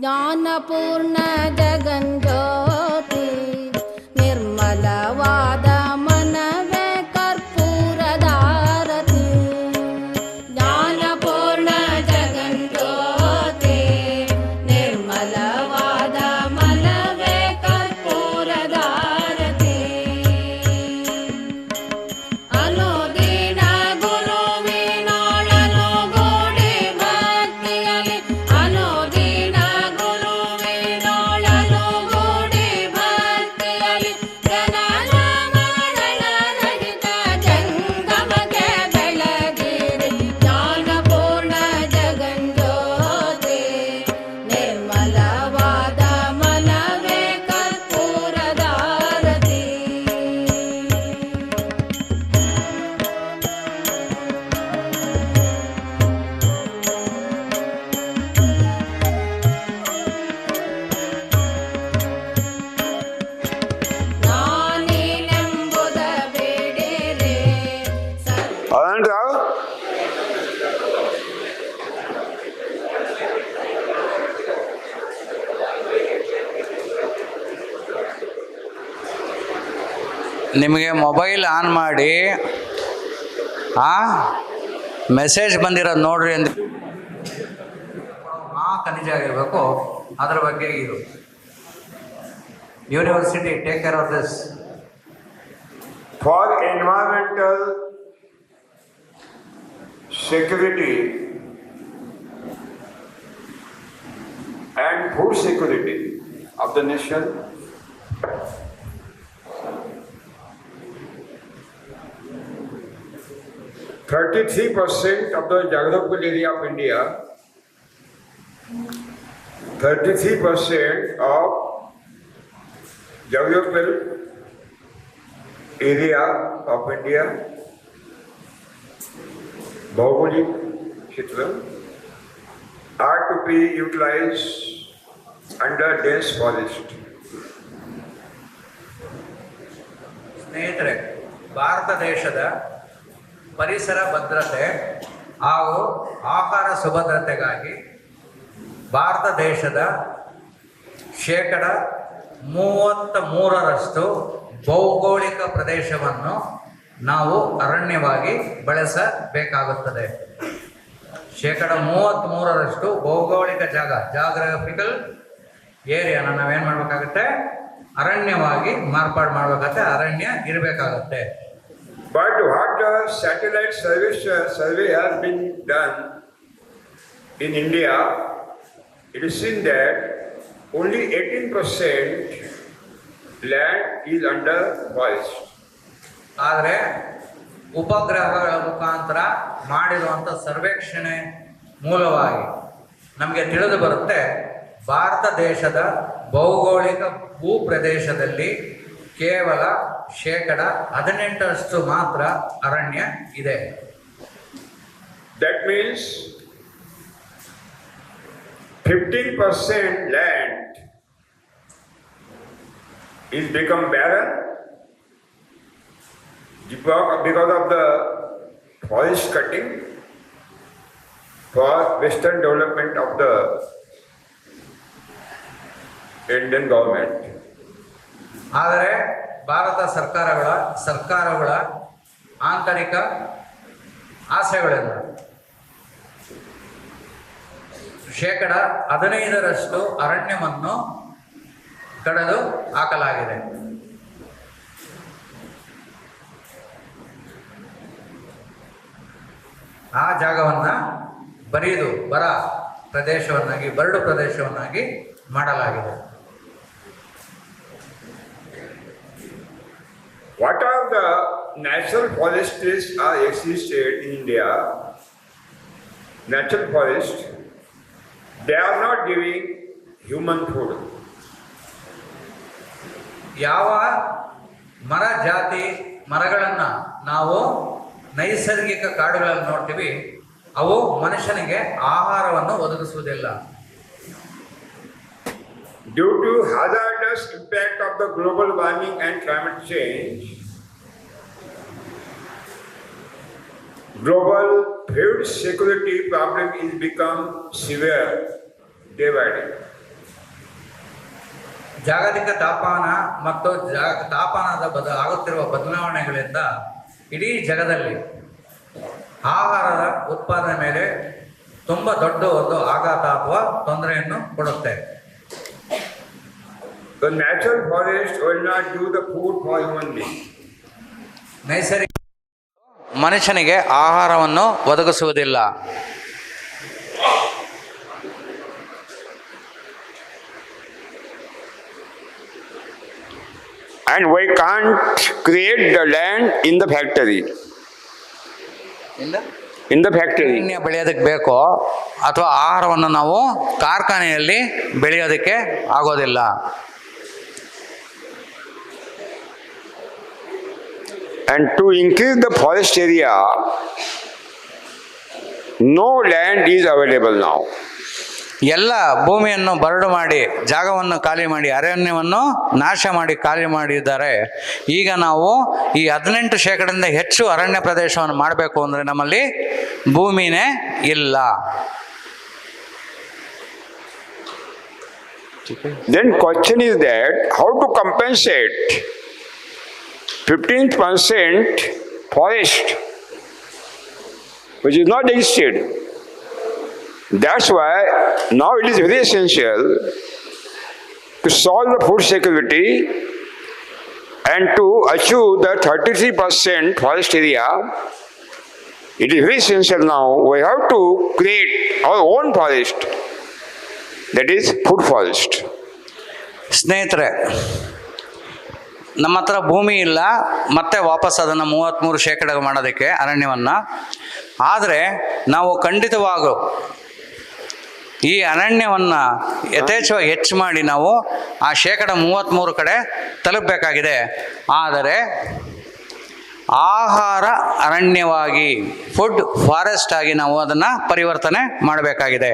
ஞான ನಿಮಗೆ mobile on ಮಾಡಿ ಆ ಮೆಸೇಜ್ ಬಂದಿರೋದು ನೋಡ್ರಿ ಅಂದ್ರೆ ಆ ಖನಿಜ ಆಗಿರಬೇಕು ಅದರ ಬಗ್ಗೆ ಇದು. University take care of this for environmental security and food security of the nation, Thirty-three percent of the geographical area of India, thirty-three percent of geographical area of India, भौगोलिक क्षेत्र are to be utilized under dense forest. ಸ್ನೇಹಿತರೆ ಭಾರತ ದೇಶದ ಪರಿಸರ ಭದ್ರತೆ ಹಾಗೂ ಆಹಾರ ಸುಭದ್ರತೆಗಾಗಿ ಭಾರತ ದೇಶದ ಶೇಕಡ ಮೂವತ್ತ ಮೂರರಷ್ಟು ಭೌಗೋಳಿಕ ಪ್ರದೇಶವನ್ನು ನಾವು ಅರಣ್ಯವಾಗಿ ಬಳಸಬೇಕಾಗುತ್ತದೆ. ಶೇಕಡ ಮೂವತ್ತ್ ಮೂರರಷ್ಟು ಭೌಗೋಳಿಕ ಜಾಗ ಜಾಗ್ರಫಿಕಲ್ ಏರಿಯಾನ ನಾವೇನು ಮಾಡಬೇಕಾಗುತ್ತೆ? ಅರಣ್ಯವಾಗಿ ಮಾರ್ಪಾಡು ಮಾಡಬೇಕಾಗತ್ತೆ, ಅರಣ್ಯ ಇರಬೇಕಾಗತ್ತೆ. But the satellite service uh, survey has been done in India, it is seen that only 18% land is under forest. ಆದರೆ ಉಪಗ್ರಹಗಳ ಮುಖಾಂತರ ಮಾಡಿರುವಂಥ ಸರ್ವೇಕ್ಷಣೆ ಮೂಲವಾಗಿ ನಮಗೆ ತಿಳಿದು ಬರುತ್ತೆ ಭಾರತ ದೇಶದ ಭೌಗೋಳಿಕ ಭೂಪ್ರದೇಶದಲ್ಲಿ ಕೇವಲ ಶೇಕಡ ಹದಿನೆಂಟರಷ್ಟು ಮಾತ್ರ ಅರಣ್ಯ ಇದೆ That means 15% land is become barren because because of the forest cutting for western development of the Indian government. ಆದರೆ ಭಾರತ ಸರ್ಕಾರಗಳ ಸರ್ಕಾರಗಳ ಆಂತರಿಕ ಆಸೆಗಳೆಲ್ಲ ಶೇಕಡ ಹದಿನೈದರಷ್ಟು ಅರಣ್ಯವನ್ನು ಕಡಿದು ಹಾಕಲಾಗಿದೆ. ಆ ಜಾಗವನ್ನು ಬರೀದು, ಬರ ಪ್ರದೇಶವನ್ನಾಗಿ, ಬರಡು ಪ್ರದೇಶವನ್ನಾಗಿ ಮಾಡಲಾಗಿದೆ. What are the natural forests are existed in India? Natural forest, they are not giving human food. ಯಾವ ಮರ ಜಾತಿ ಮರಗಳನ್ನ ನಾವು ನೈಸರ್ಗಿಕ ಕಾಡುಗಳಲ್ಲಿ ನೋಡ್ತೀವಿ ಅವು ಮನುಷ್ಯನಿಗೆ ಆಹಾರವನ್ನು ಒದಗಿಸುವುದಿಲ್ಲ Due to hazardous impact of the global warming and climate change, global food security problem is become severe day by day. ಜಾಗತಿಕ ತಾಪಮಾನ ಮತ್ತು ಜಾ ತಾಪಮಾನದ ಬದ ಆಗುತ್ತಿರುವ ಬದಲಾವಣೆಗಳಿಂದ ಇಡೀ ಜಗದಲ್ಲಿ ಆಹಾರದ ಉತ್ಪಾದನೆ ಮೇಲೆ ತುಂಬ ದೊಡ್ಡ ಒಂದು ಆಘಾತ ಅಥವಾ ತೊಂದರೆಯನ್ನು ಕೊಡುತ್ತೆ So natural forest will not do the food for human beings. ಮನುಷ್ಯನಿಗೆ ಆಹಾರವನ್ನು ಒದಗಿಸುವುದಿಲ್ಲ. And why can't create the land in the factory in the factory ಬೆಳೆಯೋದಕ್ಕೆ ಬೇಕೋ ಅಥವಾ ಆಹಾರವನ್ನು ನಾವು ಕಾರ್ಖಾನೆಯಲ್ಲಿ ಬೆಳೆಯೋದಕ್ಕೆ ಆಗೋದಿಲ್ಲ. And to increase the forest area, no land is available now. ಎಲ್ಲ ಭೂಮಿಯನ್ನು ಬರಡು ಮಾಡಿ ಜಾಗವನ್ನು ಖಾಲಿ ಮಾಡಿ ಅರಣ್ಯವನ್ನು ನಾಶ ಮಾಡಿ ಖಾಲಿ ಮಾಡಿದ್ದಾರೆ ಈಗ ನಾವು ಈ ಹದಿನೆಂಟು ಶೇಕಡದಿಂದ ಹೆಚ್ಚು ಅರಣ್ಯ ಪ್ರದೇಶವನ್ನು ಮಾಡಬೇಕು ಅಂದರೆ ನಮ್ಮಲ್ಲಿ ಭೂಮಿನೇ ಇಲ್ಲ. Then question is that how to compensate? 15% forest which is not existed. That's why now it is very essential to solve the food security and to achieve the 33% forest area. It is very essential now. We have to create our own forest. That is food forest. ಸ್ನೇಹಿತರೆ ನಮ್ಮ ಹತ್ರ ಭೂಮಿ ಇಲ್ಲ, ಮತ್ತೆ ವಾಪಸ್ ಅದನ್ನು ಮೂವತ್ತ್ಮೂರು ಶೇಕಡ ಮಾಡೋದಕ್ಕೆ ಅರಣ್ಯವನ್ನು. ಆದರೆ ನಾವು ಖಂಡಿತವಾಗೂ ಈ ಅರಣ್ಯವನ್ನು ಯಥೇಚ್ಛವಾಗಿ ಹೆಚ್ಚು ಮಾಡಿ ನಾವು ಆ ಶೇಕಡ ಮೂವತ್ತ್ಮೂರು ಕಡೆ ತಲುಪಬೇಕಾಗಿದೆ. ಆದರೆ ಆಹಾರ ಅರಣ್ಯವಾಗಿ ಫುಡ್ ಫಾರೆಸ್ಟ್ ಆಗಿ ನಾವು ಅದನ್ನು ಪರಿವರ್ತನೆ ಮಾಡಬೇಕಾಗಿದೆ.